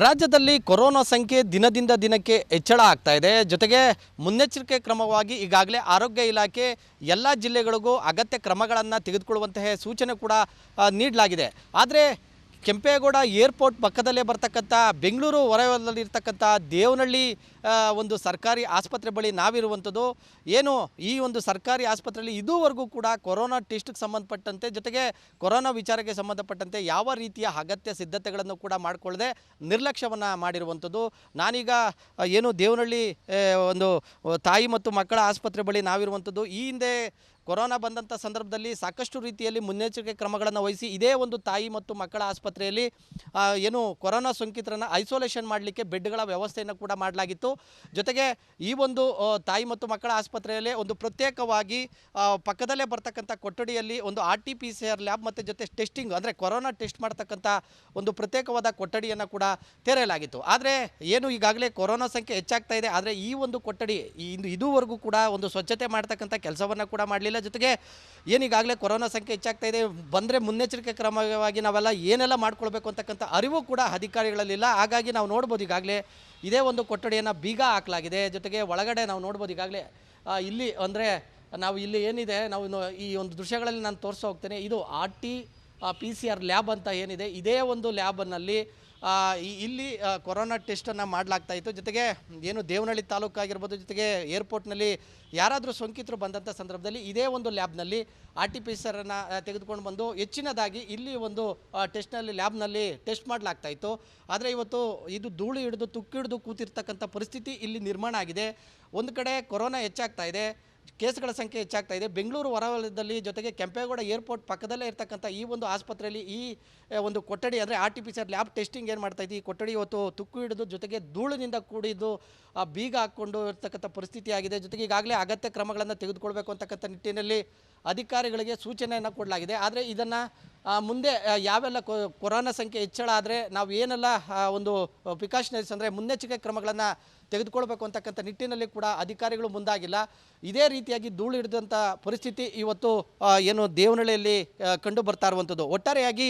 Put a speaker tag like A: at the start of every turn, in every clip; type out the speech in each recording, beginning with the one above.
A: ರಾಜ್ಯದಲ್ಲಿ ಕೊರೋನಾ ಸಂಖ್ಯೆ ದಿನದಿಂದ ದಿನಕ್ಕೆ ಹೆಚ್ಚಳ ಆಗ್ತಾ ಇದೆ. ಜೊತೆಗೆ ಮುನ್ನೆಚ್ಚರಿಕೆ ಕ್ರಮವಾಗಿ ಈಗಾಗಲೇ ಆರೋಗ್ಯ ಇಲಾಖೆ ಎಲ್ಲ ಜಿಲ್ಲೆಗಳಿಗೂ ಅಗತ್ಯ ಕ್ರಮಗಳನ್ನು ತೆಗೆದುಕೊಳ್ಳುವಂತಹ ಸೂಚನೆ ಕೂಡ ನೀಡಲಾಗಿದೆ. ಆದರೆ ಕೆಂಪೇಗೌಡ ಏರ್ಪೋರ್ಟ್ ಪಕ್ಕದಲ್ಲೇ ಬರ್ತಕ್ಕಂಥ ಬೆಂಗಳೂರು ಹೊರವಲಯದಲ್ಲಿರ್ತಕ್ಕಂಥ ದೇವನಹಳ್ಳಿ ಒಂದು ಸರ್ಕಾರಿ ಆಸ್ಪತ್ರೆ ಬಳಿ ನಾವಿರುವಂಥದ್ದು. ಏನು ಈ ಒಂದು ಸರ್ಕಾರಿ ಆಸ್ಪತ್ರೆಯಲ್ಲಿ ಇದುವರೆಗೂ ಕೂಡ ಕೊರೋನಾ ಟೆಸ್ಟ್ಗೆ ಸಂಬಂಧಪಟ್ಟಂತೆ, ಜೊತೆಗೆ ಕೊರೋನಾ ವಿಚಾರಕ್ಕೆ ಸಂಬಂಧಪಟ್ಟಂತೆ ಯಾವ ರೀತಿಯ ಅಗತ್ಯ ಸಿದ್ಧತೆಗಳನ್ನು ಕೂಡ ಮಾಡಿಕೊಳ್ಳದೆ ನಿರ್ಲಕ್ಷ್ಯವನ್ನು ಮಾಡಿರುವಂಥದ್ದು. ನಾನೀಗ ಏನು ದೇವನಹಳ್ಳಿ ಒಂದು ತಾಯಿ ಮತ್ತು ಮಕ್ಕಳ ಆಸ್ಪತ್ರೆ ಬಳಿ ನಾವಿರುವಂಥದ್ದು. ಈ ಹಿಂದೆ ಕೊರೋನಾ ಬಂದಂಥ ಸಂದರ್ಭದಲ್ಲಿ ಸಾಕಷ್ಟು ರೀತಿಯಲ್ಲಿ ಮುನ್ನೆಚ್ಚರಿಕೆ ಕ್ರಮಗಳನ್ನು ವಹಿಸಿ ಇದೇ ಒಂದು ತಾಯಿ ಮತ್ತು ಮಕ್ಕಳ ಆಸ್ಪತ್ರೆಯಲ್ಲಿ ಏನು ಕೊರೋನಾ ಸೋಂಕಿತರನ್ನು ಐಸೋಲೇಷನ್ ಮಾಡಲಿಕ್ಕೆ ಬೆಡ್ಗಳ ವ್ಯವಸ್ಥೆಯನ್ನು ಕೂಡ ಮಾಡಲಾಗಿತ್ತು. ಜೊತೆಗೆ ಈ ಒಂದು ತಾಯಿ ಮತ್ತು ಮಕ್ಕಳ ಆಸ್ಪತ್ರೆಯಲ್ಲಿ ಒಂದು ಪ್ರತ್ಯೇಕವಾಗಿ ಪಕ್ಕದಲ್ಲೇ ಬರ್ತಕ್ಕಂಥ ಕೊಠಡಿಯಲ್ಲಿ ಒಂದು R T P C R lab ಮತ್ತು ಜೊತೆ ಟೆಸ್ಟಿಂಗ್ ಅಂದರೆ ಕೊರೋನಾ ಟೆಸ್ಟ್ ಮಾಡ್ತಕ್ಕಂಥ ಒಂದು ಪ್ರತ್ಯೇಕವಾದ ಕೊಠಡಿಯನ್ನು ಕೂಡ ತೆರೆಯಲಾಗಿತ್ತು. ಆದರೆ ಏನು ಈಗಾಗಲೇ ಕೊರೋನಾ ಸಂಖ್ಯೆ ಹೆಚ್ಚಾಗ್ತಾ ಇದೆ. ಆದರೆ ಈ ಒಂದು ಕೊಠಡಿ ಇಂದು ಇದುವರೆಗೂ ಕೂಡ ಒಂದು ಸ್ವಚ್ಛತೆ ಮಾಡ್ತಕ್ಕಂಥ ಕೆಲಸವನ್ನು ಕೂಡ ಮಾಡಲಿಲ್ಲ. ಜೊತೆಗೆ ಏನೀಗಾಗಲೇ ಕೊರೋನಾ ಸಂಖ್ಯೆ ಹೆಚ್ಚಾಗ್ತಾ ಇದೆ, ಬಂದರೆ ಮುನ್ನೆಚ್ಚರಿಕೆ ಕ್ರಮವಾಗಿ ನಾವೆಲ್ಲ ಏನೆಲ್ಲ ಮಾಡ್ಕೊಳ್ಬೇಕು ಅಂತಕ್ಕಂಥ ಅರಿವು ಕೂಡ ಅಧಿಕಾರಿಗಳಲ್ಲಿಲ್ಲ ಹಾಗಾಗಿ ನಾವು ನೋಡ್ಬೋದು ಈಗಾಗಲೇ ಇದೇ ಒಂದು ಕೊಠಡಿಯನ್ನು ಬೀಗ ಹಾಕಲಾಗಿದೆ. ಜೊತೆಗೆ ಒಳಗಡೆ ನಾವು ನೋಡ್ಬೋದು ಈಗಾಗಲೇ ಇಲ್ಲಿ ಅಂದರೆ ನಾವು ಇಲ್ಲಿ ಏನಿದೆ, ನಾವು ಈ ಒಂದು ದೃಶ್ಯಗಳಲ್ಲಿ ನಾನು ತೋರಿಸ್ತಾ ಹೋಗ್ತೇನೆ. ಇದು R T P C R lab ಅಂತ ಏನಿದೆ. ಇದೇ ಒಂದು ಈ- ಇಲ್ಲಿ ಕೊರೋನಾ ಟೆಸ್ಟನ್ನು ಮಾಡಲಾಗ್ತಾ ಇತ್ತು. ಜೊತೆಗೆ ಏನು ದೇವನಹಳ್ಳಿ ತಾಲೂಕು ಆಗಿರ್ಬೋದು, ಜೊತೆಗೆ ಏರ್ಪೋರ್ಟ್ನಲ್ಲಿ ಯಾರಾದರೂ ಸೋಂಕಿತರು ಬಂದಂಥ ಸಂದರ್ಭದಲ್ಲಿ ಇದೇ ಒಂದು ಲ್ಯಾಬ್ನಲ್ಲಿ ಆರ್ ಟಿ ಪಿ ಸರನ್ನು ತೆಗೆದುಕೊಂಡು ಬಂದು ಹೆಚ್ಚಿನದಾಗಿ ಇಲ್ಲಿ ಒಂದು ಟೆಸ್ಟ್ನಲ್ಲಿ, ಲ್ಯಾಬ್ನಲ್ಲಿ ಟೆಸ್ಟ್ ಮಾಡಲಾಗ್ತಾ ಇತ್ತು. ಆದರೆ ಇವತ್ತು ಇದು ಧೂಳು ಹಿಡಿದು, ತುಕ್ಕಿಡಿದು ಕೂತಿರ್ತಕ್ಕಂಥ ಪರಿಸ್ಥಿತಿ ಇಲ್ಲಿ ನಿರ್ಮಾಣ ಆಗಿದೆ. ಒಂದು ಕಡೆ ಕೊರೋನಾ ಹೆಚ್ಚಾಗ್ತಾ ಇದೆ. ಕೇಸ್ಗಳ ಸಂಖ್ಯೆ ಹೆಚ್ಚಾಗ್ತಾ ಇದೆ. ಬೆಂಗಳೂರು ಹೊರವಲಯದಲ್ಲಿ ಜೊತೆಗೆ ಕೆಂಪೇಗೌಡ ಏರ್ಪೋರ್ಟ್ ಪಕ್ಕದಲ್ಲೇ ಇರ್ತಕ್ಕಂಥ ಈ ಒಂದು ಆಸ್ಪತ್ರೆಯಲ್ಲಿ ಈ ಒಂದು ಕೊಠಡಿ ಅಂದರೆ ಆರ್ ಟಿ ಲ್ಯಾಬ್ ಟೆಸ್ಟಿಂಗ್ ಏನು ಮಾಡ್ತಾ ಇದೆ? ಈ ಕೊಠಡಿ ಇವತ್ತು ತುಕ್ಕು ಹಿಡಿದು ಜೊತೆಗೆ ಧೂಳಿನಿಂದ ಕೂಡಿದ್ದು ಬೀಗ ಹಾಕ್ಕೊಂಡು ಇರ್ತಕ್ಕಂಥ ಪರಿಸ್ಥಿತಿ ಆಗಿದೆ. ಜೊತೆಗೆ ಈಗಾಗಲೇ ಅಗತ್ಯ ಕ್ರಮಗಳನ್ನು ತೆಗೆದುಕೊಳ್ಬೇಕು ಅಂತಕ್ಕಂಥ ನಿಟ್ಟಿನಲ್ಲಿ ಅಧಿಕಾರಿಗಳಿಗೆ ಸೂಚನೆಯನ್ನು ಕೊಡಲಾಗಿದೆ. ಆದರೆ ಇದನ್ನು ಮುಂದೆ ಯಾವೆಲ್ಲ ಕೊರೋನಾ ಸಂಖ್ಯೆ ಹೆಚ್ಚಳ ಆದರೆ ನಾವು ಏನೆಲ್ಲ ಒಂದು ಪ್ರಿಕಾಷನರೀಸ್ ಅಂದರೆ ಮುನ್ನೆಚ್ಚರಿಕೆ ಕ್ರಮಗಳನ್ನು ತೆಗೆದುಕೊಳ್ಬೇಕು ಅಂತಕ್ಕಂಥ ನಿಟ್ಟಿನಲ್ಲಿ ಕೂಡ ಅಧಿಕಾರಿಗಳು ಮುಂದಾಗಿಲ್ಲ. ಇದೇ ರೀತಿಯಾಗಿ ಧೂಳು ಹಿಡಿದಂಥ ಪರಿಸ್ಥಿತಿ ಇವತ್ತು ಏನು ದೇವನಹಳ್ಳಿಯಲ್ಲಿ ಕಂಡು ಬರ್ತಾ ಇರುವಂಥದ್ದು. ಒಟ್ಟಾರೆಯಾಗಿ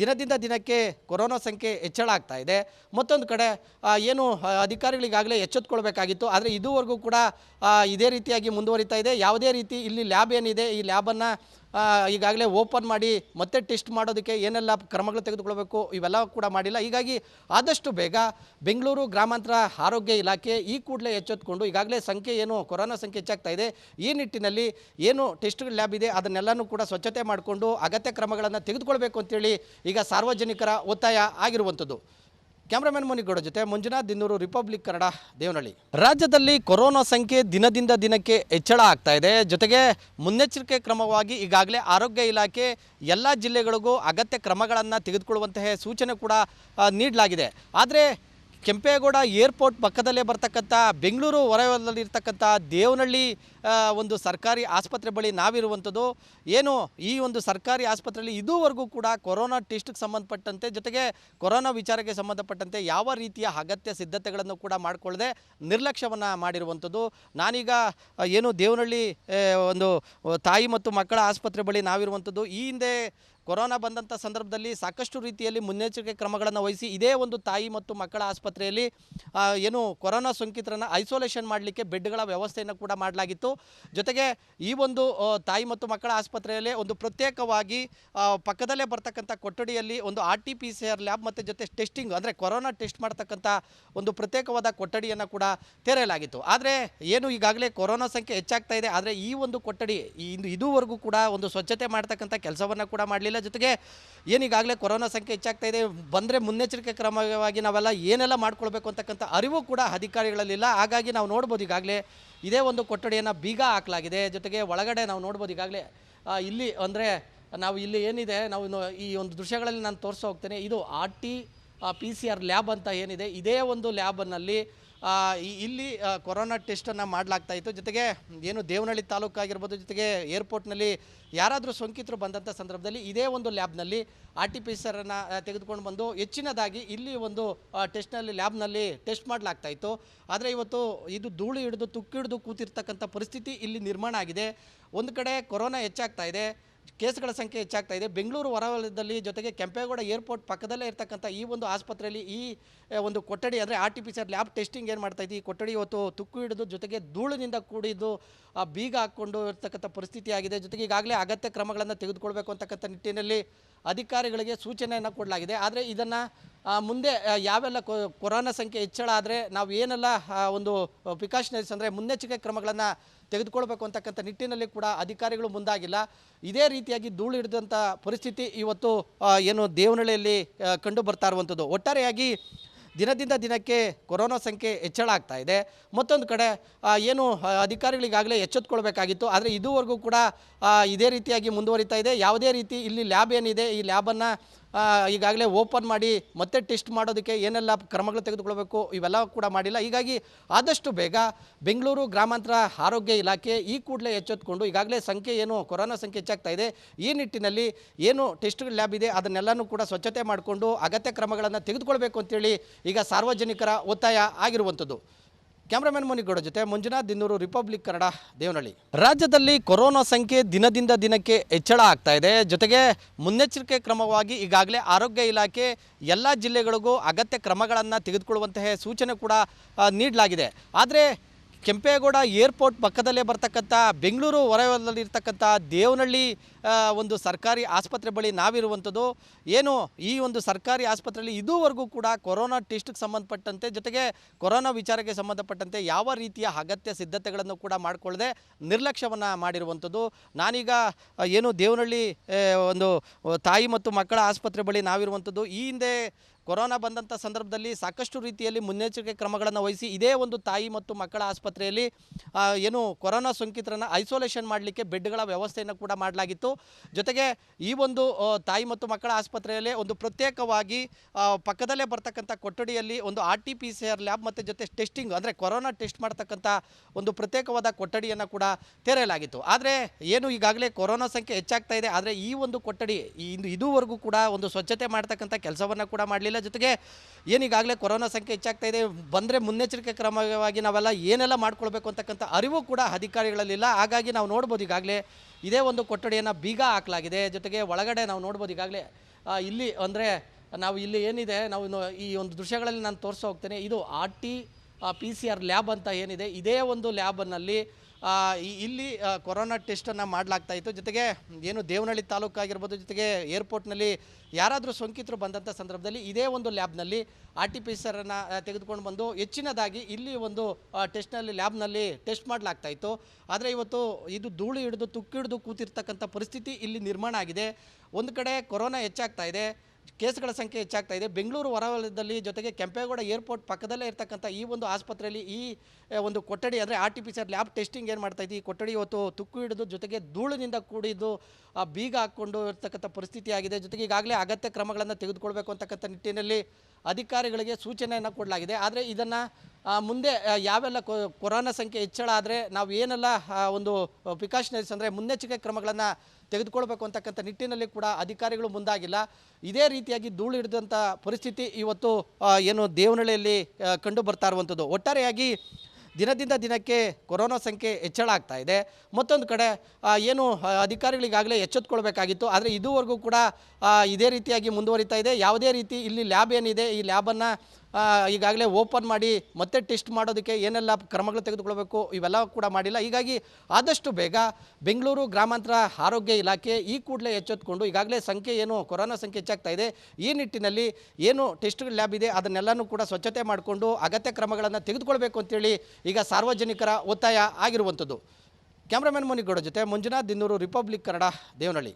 A: ದಿನದಿಂದ ದಿನಕ್ಕೆ ಕೊರೋನಾ ಸಂಖ್ಯೆ ಹೆಚ್ಚಳ ಆಗ್ತಾ ಇದೆ. ಮತ್ತೊಂದು ಕಡೆ ಏನು ಅಧಿಕಾರಿಗಳಿಗಾಗಲೇ ಎಚ್ಚೆತ್ಕೊಳ್ಬೇಕಾಗಿತ್ತು. ಆದರೆ ಇದುವರೆಗೂ ಕೂಡ ಇದೇ ರೀತಿಯಾಗಿ ಮುಂದುವರಿತಾ ಇದೆ. ಯಾವುದೇ ರೀತಿ ಇಲ್ಲಿ ಲ್ಯಾಬ್ ಏನಿದೆ, ಈ ಲ್ಯಾಬನ್ನು ಈಗಾಗಲೇ ಓಪನ್ ಮಾಡಿ ಮತ್ತೆ ಟೆಸ್ಟ್ ಮಾಡೋದಕ್ಕೆ ಏನೆಲ್ಲ ಕ್ರಮಗಳು ತೆಗೆದುಕೊಳ್ಬೇಕು, ಇವೆಲ್ಲ ಕೂಡ ಮಾಡಿಲ್ಲ. ಹೀಗಾಗಿ ಆದಷ್ಟು ಬೇಗ ಬೆಂಗಳೂರು ಗ್ರಾಮಾಂತರ ಆರೋಗ್ಯ ಇಲಾಖೆ ಈ ಕೂಡಲೇ ಎಚ್ಚೆತ್ತುಕೊಂಡು ಈಗಾಗಲೇ ಸಂಖ್ಯೆ ಏನು, ಕೊರೋನಾ ಸಂಖ್ಯೆ ಹೆಚ್ಚಾಗ್ತಾ ಇದೆ, ಈ ನಿಟ್ಟಿನಲ್ಲಿ ಏನು ಟೆಸ್ಟ್ ಲ್ಯಾಬ್ ಇದೆ, ಅದನ್ನೆಲ್ಲನೂ ಕೂಡ ಸ್ವಚ್ಛತೆ ಮಾಡಿಕೊಂಡು ಅಗತ್ಯ ಕ್ರಮಗಳನ್ನು ತೆಗೆದುಕೊಳ್ಬೇಕು ಅಂತೇಳಿ ಈಗ ಸಾರ್ವಜನಿಕರ ಒತ್ತಾಯ ಆಗಿರುವಂಥದ್ದು. ಕ್ಯಾಮ್ರಾಮನ್ ಮುನಿಗೌಡ ಜೊತೆ ಮಂಜುನಾಥ್ ದಿನ್ನೂರು ರಿಪಬ್ಲಿಕ್ ಕನ್ನಡ ದೇವನಹಳ್ಳಿ. ರಾಜ್ಯದಲ್ಲಿ ಕೊರೋನಾ ಸಂಖ್ಯೆ ದಿನದಿಂದ ದಿನಕ್ಕೆ ಹೆಚ್ಚಳ ಆಗ್ತಾ ಇದೆ. ಜೊತೆಗೆ ಮುನ್ನೆಚ್ಚರಿಕೆ ಕ್ರಮವಾಗಿ ಈಗಾಗಲೇ ಆರೋಗ್ಯ ಇಲಾಖೆ ಎಲ್ಲ ಜಿಲ್ಲೆಗಳಿಗೂ ಅಗತ್ಯ ಕ್ರಮಗಳನ್ನು ತೆಗೆದುಕೊಳ್ಳುವಂತಹ ಸೂಚನೆ ಕೂಡ ನೀಡಲಾಗಿದೆ. ಆದರೆ ಕೆಂಪೇಗೌಡ ಏರ್ಪೋರ್ಟ್ ಪಕ್ಕದಲ್ಲೇ ಬರ್ತಕ್ಕಂಥ ಬೆಂಗಳೂರು ಹೊರವಲಯದಲ್ಲಿರ್ತಕ್ಕಂಥ ದೇವನಹಳ್ಳಿ ಒಂದು ಸರ್ಕಾರಿ ಆಸ್ಪತ್ರೆ ಬಳಿ ನಾವಿರುವಂಥದ್ದು. ಏನು ಈ ಒಂದು ಸರ್ಕಾರಿ ಆಸ್ಪತ್ರೆಯಲ್ಲಿ ಇದುವರೆಗೂ ಕೂಡ ಕೊರೋನಾ ಟೆಸ್ಟ್ಗೆ ಸಂಬಂಧಪಟ್ಟಂತೆ, ಜೊತೆಗೆ ಕೊರೋನಾ ವಿಚಾರಕ್ಕೆ ಸಂಬಂಧಪಟ್ಟಂತೆ ಯಾವ ರೀತಿಯ ಅಗತ್ಯ ಸಿದ್ಧತೆಗಳನ್ನು ಕೂಡ ಮಾಡಿಕೊಳ್ಳದೆ ನಿರ್ಲಕ್ಷ್ಯವನ್ನು ಮಾಡಿರುವಂಥದ್ದು. ನಾನೀಗ ಏನು ದೇವನಹಳ್ಳಿ ಒಂದು ತಾಯಿ ಮತ್ತು ಮಕ್ಕಳ ಆಸ್ಪತ್ರೆ ಬಳಿ ನಾವಿರುವಂಥದ್ದು. ಈ ಹಿಂದೆ ಕೊರೋನಾ ಬಂದಂಥ ಸಂದರ್ಭದಲ್ಲಿ ಸಾಕಷ್ಟು ರೀತಿಯಲ್ಲಿ ಮುನ್ನೆಚ್ಚರಿಕೆ ಕ್ರಮಗಳನ್ನು ವಹಿಸಿ ಇದೇ ಒಂದು ತಾಯಿ ಮತ್ತು ಮಕ್ಕಳ ಆಸ್ಪತ್ರೆಯಲ್ಲಿ ಏನು ಕೊರೋನಾ ಸೋಂಕಿತರನ್ನು ಐಸೋಲೇಷನ್ ಮಾಡಲಿಕ್ಕೆ ಬೆಡ್ಗಳ ವ್ಯವಸ್ಥೆಯನ್ನು ಕೂಡ ಮಾಡಲಾಗಿತ್ತು. ಜೊತೆಗೆ ಈ ಒಂದು ತಾಯಿ ಮತ್ತು ಮಕ್ಕಳ ಆಸ್ಪತ್ರೆಯಲ್ಲಿ ಒಂದು ಪ್ರತ್ಯೇಕವಾಗಿ ಪಕ್ಕದಲ್ಲೇ ಬರ್ತಕ್ಕಂಥ ಕೊಠಡಿಯಲ್ಲಿ ಒಂದು R T P C R lab ಮತ್ತು ಜೊತೆ ಟೆಸ್ಟಿಂಗ್ ಅಂದರೆ ಕೊರೋನಾ ಟೆಸ್ಟ್ ಮಾಡ್ತಕ್ಕಂಥ ಒಂದು ಪ್ರತ್ಯೇಕವಾದ ಕೊಠಡಿಯನ್ನು ಕೂಡ ತೆರೆಯಲಾಗಿತ್ತು. ಆದರೆ ಏನು ಈಗಾಗಲೇ ಕೊರೋನಾ ಸಂಖ್ಯೆ ಹೆಚ್ಚಾಗ್ತಾ ಇದೆ. ಆದರೆ ಈ ಒಂದು ಕೊಠಡಿ ಇಂದು ಇದುವರೆಗೂ ಕೂಡ ಒಂದು ಸ್ವಚ್ಛತೆ ಮಾಡ್ತಕ್ಕಂಥ ಕೆಲಸವನ್ನು ಕೂಡ ಮಾಡಲಿಲ್ಲ. ಜೊತೆಗೆ ಏನೀಗಾಗಲೇ ಕೊರೋನಾ ಸಂಖ್ಯೆ ಹೆಚ್ಚಾಗ್ತಾ ಇದೆ, ಬಂದರೆ ಮುನ್ನೆಚ್ಚರಿಕೆ ಕ್ರಮವಾಗಿ ನಾವೆಲ್ಲ ಏನೆಲ್ಲ ಮಾಡ್ಕೊಳ್ಬೇಕು ಅಂತಕ್ಕಂಥ ಅರಿವು ಕೂಡ ಅಧಿಕಾರಿಗಳಲ್ಲಿಲ್ಲ ಹಾಗಾಗಿ ನಾವು ನೋಡ್ಬೋದು ಈಗಾಗಲೇ ಇದೇ ಒಂದು ಕೊಠಡಿಯನ್ನು ಬೀಗ ಹಾಕಲಾಗಿದೆ. ಜೊತೆಗೆ ಒಳಗಡೆ ನಾವು ನೋಡ್ಬೋದು ಈಗಾಗಲೇ ಇಲ್ಲಿ ಅಂದರೆ ನಾವು ಇಲ್ಲಿ ಏನಿದೆ, ನಾವು ಈ ಒಂದು ದೃಶ್ಯಗಳಲ್ಲಿ ನಾನು ತೋರಿಸೋ ಹೋಗ್ತೇನೆ. ಇದು R T P C R lab ಅಂತ ಏನಿದೆ, ಇದೇ ಒಂದು ಈ- ಇಲ್ಲಿ ಕೊರೋನಾ ಟೆಸ್ಟನ್ನು ಮಾಡಲಾಗ್ತಾ ಇತ್ತು. ಜೊತೆಗೆ, ಏನು ದೇವನಹಳ್ಳಿ ತಾಲೂಕು ಆಗಿರ್ಬೋದು, ಜೊತೆಗೆ ಏರ್ಪೋರ್ಟ್ನಲ್ಲಿ ಯಾರಾದರೂ ಸೋಂಕಿತರು ಬಂದಂಥ ಸಂದರ್ಭದಲ್ಲಿ ಇದೇ ಒಂದು ಲ್ಯಾಬ್ನಲ್ಲಿ ಆರ್ ಟಿ ಪಿ ಸರನ್ನು ತೆಗೆದುಕೊಂಡು ಬಂದು ಹೆಚ್ಚಿನದಾಗಿ ಇಲ್ಲಿ ಒಂದು ಟೆಸ್ಟ್ನಲ್ಲಿ, ಲ್ಯಾಬ್ನಲ್ಲಿ ಟೆಸ್ಟ್ ಮಾಡಲಾಗ್ತಾ ಇತ್ತು. ಆದರೆ ಇವತ್ತು ಇದು ಧೂಳು ಹಿಡಿದು, ತುಕ್ಕಿಡಿದು ಕೂತಿರ್ತಕ್ಕಂಥ ಪರಿಸ್ಥಿತಿ ಇಲ್ಲಿ ನಿರ್ಮಾಣ ಆಗಿದೆ. ಒಂದು ಕಡೆ ಕೊರೋನಾ ಹೆಚ್ಚಾಗ್ತಾ ಇದೆ. ಕೇಸ್ಗಳ ಸಂಖ್ಯೆ ಹೆಚ್ಚಾಗ್ತಾ ಇದೆ. ಬೆಂಗಳೂರು ಹೊರವಲಯದಲ್ಲಿ ಜೊತೆಗೆ ಕೆಂಪೇಗೌಡ ಏರ್ಪೋರ್ಟ್ ಪಕ್ಕದಲ್ಲೇ ಇರ್ತಕ್ಕಂಥ ಈ ಒಂದು ಆಸ್ಪತ್ರೆಯಲ್ಲಿ ಈ ಒಂದು ಕೊಠಡಿ ಅಂದರೆ ಆರ್ ಟಿ ಲ್ಯಾಬ್ ಟೆಸ್ಟಿಂಗ್ ಏನು ಮಾಡ್ತಾ ಇದೆ? ಈ ಕೊಠಡಿ ಇವತ್ತು ತುಕ್ಕು ಹಿಡಿದು ಜೊತೆಗೆ ಧೂಳಿನಿಂದ ಕೂಡಿದ್ದು, ಆ, ಬೀಗ ಹಾಕ್ಕೊಂಡು ಇರ್ತಕ್ಕಂಥ ಪರಿಸ್ಥಿತಿ ಆಗಿದೆ. ಜೊತೆಗೆ ಈಗಾಗಲೇ ಅಗತ್ಯ ಕ್ರಮಗಳನ್ನು ತೆಗೆದುಕೊಳ್ಬೇಕು ಅಂತಕ್ಕಂಥ ನಿಟ್ಟಿನಲ್ಲಿ ಅಧಿಕಾರಿಗಳಿಗೆ ಸೂಚನೆಯನ್ನು ಕೊಡಲಾಗಿದೆ. ಆದರೆ ಇದನ್ನು ಮುಂದೆ ಯಾವೆಲ್ಲ ಕೊರೋನಾ ಸಂಖ್ಯೆ ಹೆಚ್ಚಳ ಆದರೆ ನಾವು ಏನೆಲ್ಲ ಒಂದು ಪ್ರಿಕಾಷನರೀಸ್ ಅಂದರೆ ಮುನ್ನೆಚ್ಚರಿಕೆ ಕ್ರಮಗಳನ್ನು ತೆಗೆದುಕೊಳ್ಬೇಕು ಅಂತಕ್ಕಂಥ ನಿಟ್ಟಿನಲ್ಲಿ ಕೂಡ ಅಧಿಕಾರಿಗಳು ಮುಂದಾಗಿಲ್ಲ. ಇದೇ ರೀತಿಯಾಗಿ ಧೂಳು ಹಿಡಿದಂಥ ಪರಿಸ್ಥಿತಿ ಇವತ್ತು ಏನು ದೇವನಹಳ್ಳಿಯಲ್ಲಿ ಕಂಡು ಬರ್ತಾ ಇರುವಂಥದ್ದು. ಒಟ್ಟಾರೆಯಾಗಿ ದಿನದಿಂದ ದಿನಕ್ಕೆ ಕೊರೋನಾ ಸಂಖ್ಯೆ ಹೆಚ್ಚಳ ಆಗ್ತಾ ಇದೆ. ಮತ್ತೊಂದು ಕಡೆ ಏನು ಅಧಿಕಾರಿಗಳಿಗಾಗಲೇ ಎಚ್ಚೆತ್ಕೊಳ್ಬೇಕಾಗಿತ್ತು. ಆದರೆ ಇದುವರೆಗೂ ಕೂಡ ಇದೇ ರೀತಿಯಾಗಿ ಮುಂದುವರಿತಾ ಇದೆ. ಯಾವುದೇ ರೀತಿ ಇಲ್ಲಿ ಲ್ಯಾಬ್ ಏನಿದೆ, ಈ ಲ್ಯಾಬನ್ನು ಈಗಾಗಲೇ ಓಪನ್ ಮಾಡಿ ಮತ್ತೆ ಟೆಸ್ಟ್ ಮಾಡೋದಕ್ಕೆ ಏನೆಲ್ಲ ಕ್ರಮಗಳು ತೆಗೆದುಕೊಳ್ಬೇಕು ಇವೆಲ್ಲ ಕೂಡ ಮಾಡಿಲ್ಲ. ಹೀಗಾಗಿ ಆದಷ್ಟು ಬೇಗ ಬೆಂಗಳೂರು ಗ್ರಾಮಾಂತರ ಆರೋಗ್ಯ ಇಲಾಖೆ ಈ ಕೂಡಲೇ ಎಚ್ಚೆತ್ತುಕೊಂಡು ಈಗಾಗಲೇ ಸಂಖ್ಯೆ ಏನು ಕೊರೋನಾ ಸಂಖ್ಯೆ ಹೆಚ್ಚಾಗ್ತಾ ಇದೆ, ಈ ನಿಟ್ಟಿನಲ್ಲಿ ಏನು ಟೆಸ್ಟ್ ಲ್ಯಾಬ್ ಇದೆ ಅದನ್ನೆಲ್ಲನೂ ಕೂಡ ಸ್ವಚ್ಛತೆ ಮಾಡಿಕೊಂಡು ಅಗತ್ಯ ಕ್ರಮಗಳನ್ನು ತೆಗೆದುಕೊಳ್ಬೇಕು ಅಂತೇಳಿ ಈಗ ಸಾರ್ವಜನಿಕರ ಒತ್ತಾಯ ಆಗಿರುವಂಥದ್ದು. ಕ್ಯಾಮ್ರಾಮನ್ ಮುನಿಗೌಡ ಜೊತೆ ಮಂಜುನಾಥ್ ದಿನ್ನೂರು ರಿಪಬ್ಲಿಕ್ ಕನ್ನಡ ದೇವನಹಳ್ಳಿ. ರಾಜ್ಯದಲ್ಲಿ ಕೊರೋನಾ ಸಂಖ್ಯೆ ದಿನದಿಂದ ದಿನಕ್ಕೆ ಹೆಚ್ಚಳ ಆಗ್ತಾ ಇದೆ. ಜೊತೆಗೆ ಮುನ್ನೆಚ್ಚರಿಕೆ ಕ್ರಮವಾಗಿ ಈಗಾಗಲೇ ಆರೋಗ್ಯ ಇಲಾಖೆ ಎಲ್ಲ ಜಿಲ್ಲೆಗಳಿಗೂ ಅಗತ್ಯ ಕ್ರಮಗಳನ್ನು ತೆಗೆದುಕೊಳ್ಳುವಂತಹ ಸೂಚನೆ ಕೂಡ ನೀಡಲಾಗಿದೆ. ಆದರೆ ಕೆಂಪೇಗೌಡ ಏರ್ಪೋರ್ಟ್ ಪಕ್ಕದಲ್ಲೇ ಬರ್ತಕ್ಕಂಥ ಬೆಂಗಳೂರು ಹೊರವಲಯದಲ್ಲಿರ್ತಕ್ಕಂಥ ದೇವನಹಳ್ಳಿ ಒಂದು ಸರ್ಕಾರಿ ಆಸ್ಪತ್ರೆ ಬಳಿ ನಾವಿರುವಂಥದ್ದು. ಏನು ಈ ಒಂದು ಸರ್ಕಾರಿ ಆಸ್ಪತ್ರೆಯಲ್ಲಿ ಇದುವರೆಗೂ ಕೂಡ ಕೊರೋನಾ ಟೆಸ್ಟ್ಗೆ ಸಂಬಂಧಪಟ್ಟಂತೆ, ಜೊತೆಗೆ ಕೊರೋನಾ ವಿಚಾರಕ್ಕೆ ಸಂಬಂಧಪಟ್ಟಂತೆ ಯಾವ ರೀತಿಯ ಅಗತ್ಯ ಸಿದ್ಧತೆಗಳನ್ನು ಕೂಡ ಮಾಡಿಕೊಳ್ಳದೆ ನಿರ್ಲಕ್ಷ್ಯವನ್ನು ಮಾಡಿರುವಂಥದ್ದು. ನಾನೀಗ ಏನು ದೇವನಹಳ್ಳಿ ಒಂದು ತಾಯಿ ಮತ್ತು ಮಕ್ಕಳ ಆಸ್ಪತ್ರೆ ಬಳಿ ನಾವಿರುವಂಥದ್ದು. ಈ ಹಿಂದೆ ಕೊರೋನಾ ಬಂದಂಥ ಸಂದರ್ಭದಲ್ಲಿ ಸಾಕಷ್ಟು ರೀತಿಯಲ್ಲಿ ಮುನ್ನೆಚ್ಚರಿಕೆ ಕ್ರಮಗಳನ್ನು ವಹಿಸಿ ಇದೇ ಒಂದು ತಾಯಿ ಮತ್ತು ಮಕ್ಕಳ ಆಸ್ಪತ್ರೆಯಲ್ಲಿ ಏನು ಕೊರೋನಾ ಸೋಂಕಿತರನ್ನು ಐಸೋಲೇಷನ್ ಮಾಡಲಿಕ್ಕೆ ಬೆಡ್ಗಳ ವ್ಯವಸ್ಥೆಯನ್ನು ಕೂಡ ಮಾಡಲಾಗಿತ್ತು. ಜೊತೆಗೆ ಈ ಒಂದು ತಾಯಿ ಮತ್ತು ಮಕ್ಕಳ ಆಸ್ಪತ್ರೆಯಲ್ಲಿ ಒಂದು ಪ್ರತ್ಯೇಕವಾಗಿ ಪಕ್ಕದಲ್ಲೇ ಬರ್ತಕ್ಕಂಥ ಕೊಠಡಿಯಲ್ಲಿ ಒಂದು R T P C R lab ಮತ್ತು ಜೊತೆ ಟೆಸ್ಟಿಂಗ್ ಅಂದರೆ ಕೊರೋನಾ ಟೆಸ್ಟ್ ಮಾಡ್ತಕ್ಕಂಥ ಒಂದು ಪ್ರತ್ಯೇಕವಾದ ಕೊಠಡಿಯನ್ನು ಕೂಡ ತೆರೆಯಲಾಗಿತ್ತು. ಆದರೆ ಏನು ಈಗಾಗಲೇ ಕೊರೋನಾ ಸಂಖ್ಯೆ ಹೆಚ್ಚಾಗ್ತಾ ಇದೆ. ಆದರೆ ಈ ಒಂದು ಕೊಠಡಿ ಇಂದು ಇದುವರೆಗೂ ಕೂಡ ಒಂದು ಸ್ವಚ್ಛತೆ ಮಾಡ್ತಕ್ಕಂಥ ಕೆಲಸವನ್ನು ಕೂಡ ಮಾಡಲಿಲ್ಲ. ಜೊತೆಗೆ ಏನೀಗಾಗಲೇ ಕೊರೋನಾ ಸಂಖ್ಯೆ ಹೆಚ್ಚಾಗ್ತಾ ಇದೆ, ಬಂದರೆ ಮುನ್ನೆಚ್ಚರಿಕೆ ಕ್ರಮವಾಗಿ ನಾವೆಲ್ಲ ಏನೆಲ್ಲ ಮಾಡ್ಕೊಳ್ಬೇಕು ಅಂತಕ್ಕಂಥ ಅರಿವು ಕೂಡ ಅಧಿಕಾರಿಗಳಲ್ಲಿಲ್ಲ ಹಾಗಾಗಿ ನಾವು ನೋಡ್ಬೋದು ಈಗಾಗಲೇ ಇದೇ ಒಂದು ಕೊಠಡಿಯನ್ನು ಬೀಗ ಹಾಕಲಾಗಿದೆ. ಜೊತೆಗೆ ಒಳಗಡೆ ನಾವು ನೋಡ್ಬೋದು ಈಗಾಗಲೇ ಇಲ್ಲಿ ಅಂದರೆ ನಾವು ಇಲ್ಲಿ ಏನಿದೆ, ನಾವು ಈ ಒಂದು ದೃಶ್ಯಗಳಲ್ಲಿ ನಾನು ತೋರಿಸೋ ಹೋಗ್ತೇನೆ. ಇದು R T P C R lab ಅಂತ ಏನಿದೆ. ಇದೇ ಒಂದು ಈ- ಇಲ್ಲಿ ಕೊರೋನಾ ಟೆಸ್ಟನ್ನು ಮಾಡಲಾಗ್ತಾ ಇತ್ತು. ಜೊತೆಗೆ, ಏನು ದೇವನಹಳ್ಳಿ ತಾಲೂಕು ಆಗಿರ್ಬೋದು, ಜೊತೆಗೆ ಏರ್ಪೋರ್ಟ್ನಲ್ಲಿ ಯಾರಾದರೂ ಸೋಂಕಿತರು ಬಂದಂಥ ಸಂದರ್ಭದಲ್ಲಿ ಇದೇ ಒಂದು ಲ್ಯಾಬ್ನಲ್ಲಿ ಆರ್ ಟಿ ಪಿ ಸರನ್ನು ತೆಗೆದುಕೊಂಡು ಬಂದು ಹೆಚ್ಚಿನದಾಗಿ ಇಲ್ಲಿ ಒಂದು ಟೆಸ್ಟ್ನಲ್ಲಿ, ಲ್ಯಾಬ್ನಲ್ಲಿ ಟೆಸ್ಟ್ ಮಾಡಲಾಗ್ತಾ ಇತ್ತು. ಆದರೆ ಇವತ್ತು ಇದು ಧೂಳು ಹಿಡಿದು, ತುಕ್ಕಿಡಿದು ಕೂತಿರ್ತಕ್ಕಂಥ ಪರಿಸ್ಥಿತಿ ಇಲ್ಲಿ ನಿರ್ಮಾಣ ಆಗಿದೆ. ಒಂದು ಕಡೆ ಕೊರೋನಾ ಹೆಚ್ಚಾಗ್ತಾ ಇದೆ. ಕೇಸ್ಗಳ ಸಂಖ್ಯೆ ಹೆಚ್ಚಾಗ್ತಾ ಇದೆ. ಬೆಂಗಳೂರು ಹೊರವಲಯದಲ್ಲಿ ಜೊತೆಗೆ ಕೆಂಪೇಗೌಡ ಏರ್ಪೋರ್ಟ್ ಪಕ್ಕದಲ್ಲೇ ಇರ್ತಕ್ಕಂಥ ಈ ಒಂದು ಆಸ್ಪತ್ರೆಯಲ್ಲಿ ಈ ಒಂದು ಕೊಠಡಿ ಅಂದರೆ ಆರ್ ಟಿ ಲ್ಯಾಬ್ ಟೆಸ್ಟಿಂಗ್ ಏನು ಮಾಡ್ತಾ ಇದೆ? ಈ ಕೊಠಡಿ ಇವತ್ತು ತುಕ್ಕು ಹಿಡಿದು ಜೊತೆಗೆ ಧೂಳಿನಿಂದ ಕೂಡಿದ್ದು ಬೀಗ ಹಾಕ್ಕೊಂಡು ಇರ್ತಕ್ಕಂಥ ಪರಿಸ್ಥಿತಿ ಆಗಿದೆ. ಜೊತೆಗೆ ಈಗಾಗಲೇ ಅಗತ್ಯ ಕ್ರಮಗಳನ್ನು ತೆಗೆದುಕೊಳ್ಬೇಕು ಅಂತಕ್ಕಂಥ ನಿಟ್ಟಿನಲ್ಲಿ ಅಧಿಕಾರಿಗಳಿಗೆ ಸೂಚನೆಯನ್ನು ಕೊಡಲಾಗಿದೆ. ಆದರೆ ಇದನ್ನು ಮುಂದೆ ಯಾವೆಲ್ಲ ಕೊರೋನಾ ಸಂಖ್ಯೆ ಹೆಚ್ಚಳ ಆದರೆ ನಾವು ಏನೆಲ್ಲ ಒಂದು ಪ್ರಿಕಾಷನರೀಸ್ ಅಂದರೆ ಮುನ್ನೆಚ್ಚರಿಕೆ ಕ್ರಮಗಳನ್ನು ತೆಗೆದುಕೊಳ್ಬೇಕು ಅಂತಕ್ಕಂಥ ನಿಟ್ಟಿನಲ್ಲಿ ಕೂಡ ಅಧಿಕಾರಿಗಳು ಮುಂದಾಗಿಲ್ಲ. ಇದೇ ರೀತಿಯಾಗಿ ಧೂಳು ಹಿಡಿದಂಥ ಪರಿಸ್ಥಿತಿ ಇವತ್ತು ಏನು ದೇವನಹಳ್ಳಿಯಲ್ಲಿ ಕಂಡು ಬರ್ತಾ ಇರುವಂಥದ್ದು. ಒಟ್ಟಾರೆಯಾಗಿ ದಿನದಿಂದ ದಿನಕ್ಕೆ ಕೊರೋನಾ ಸಂಖ್ಯೆ ಹೆಚ್ಚಳ ಆಗ್ತಾ ಇದೆ. ಮತ್ತೊಂದು ಕಡೆ ಏನು ಅಧಿಕಾರಿಗಳಿಗಾಗಲೇ ಎಚ್ಚೆತ್ಕೊಳ್ಬೇಕಾಗಿತ್ತು. ಆದರೆ ಇದುವರೆಗೂ ಕೂಡ ಇದೇ ರೀತಿಯಾಗಿ ಮುಂದುವರಿತಾ ಇದೆ. ಯಾವುದೇ ರೀತಿ ಇಲ್ಲಿ ಲ್ಯಾಬ್ ಏನಿದೆ, ಈ ಲ್ಯಾಬನ್ನು ಈಗಾಗಲೇ ಓಪನ್ ಮಾಡಿ ಮತ್ತೆ ಟೆಸ್ಟ್ ಮಾಡೋದಕ್ಕೆ ಏನೆಲ್ಲ ಕ್ರಮಗಳು ತೆಗೆದುಕೊಳ್ಬೇಕು, ಇವೆಲ್ಲ ಕೂಡ ಮಾಡಿಲ್ಲ. ಹೀಗಾಗಿ ಆದಷ್ಟು ಬೇಗ ಬೆಂಗಳೂರು ಗ್ರಾಮಾಂತರ ಆರೋಗ್ಯ ಇಲಾಖೆ ಈ ಕೂಡಲೇ ಎಚ್ಚೆತ್ತುಕೊಂಡು ಈಗಾಗಲೇ ಸಂಖ್ಯೆ ಏನು, ಕೊರೋನಾ ಸಂಖ್ಯೆ ಹೆಚ್ಚಾಗ್ತಾ ಇದೆ, ಈ ನಿಟ್ಟಿನಲ್ಲಿ ಏನು ಟೆಸ್ಟ್ ಲ್ಯಾಬ್ ಇದೆ, ಅದನ್ನೆಲ್ಲನೂ ಕೂಡ ಸ್ವಚ್ಛತೆ ಮಾಡಿಕೊಂಡು ಅಗತ್ಯ ಕ್ರಮಗಳನ್ನು ತೆಗೆದುಕೊಳ್ಬೇಕು ಅಂತೇಳಿ ಈಗ ಸಾರ್ವಜನಿಕರ ಒತ್ತಾಯ ಆಗಿರುವಂಥದ್ದು. ಕ್ಯಾಮ್ರಾಮನ್ ಮುನಿಗೌಡ ಜೊತೆ ಮಂಜುನಾಥ್, ದಿನ್ನೂರು, ರಿಪಬ್ಲಿಕ್ ಕನ್ನಡ, ದೇವನಹಳ್ಳಿ.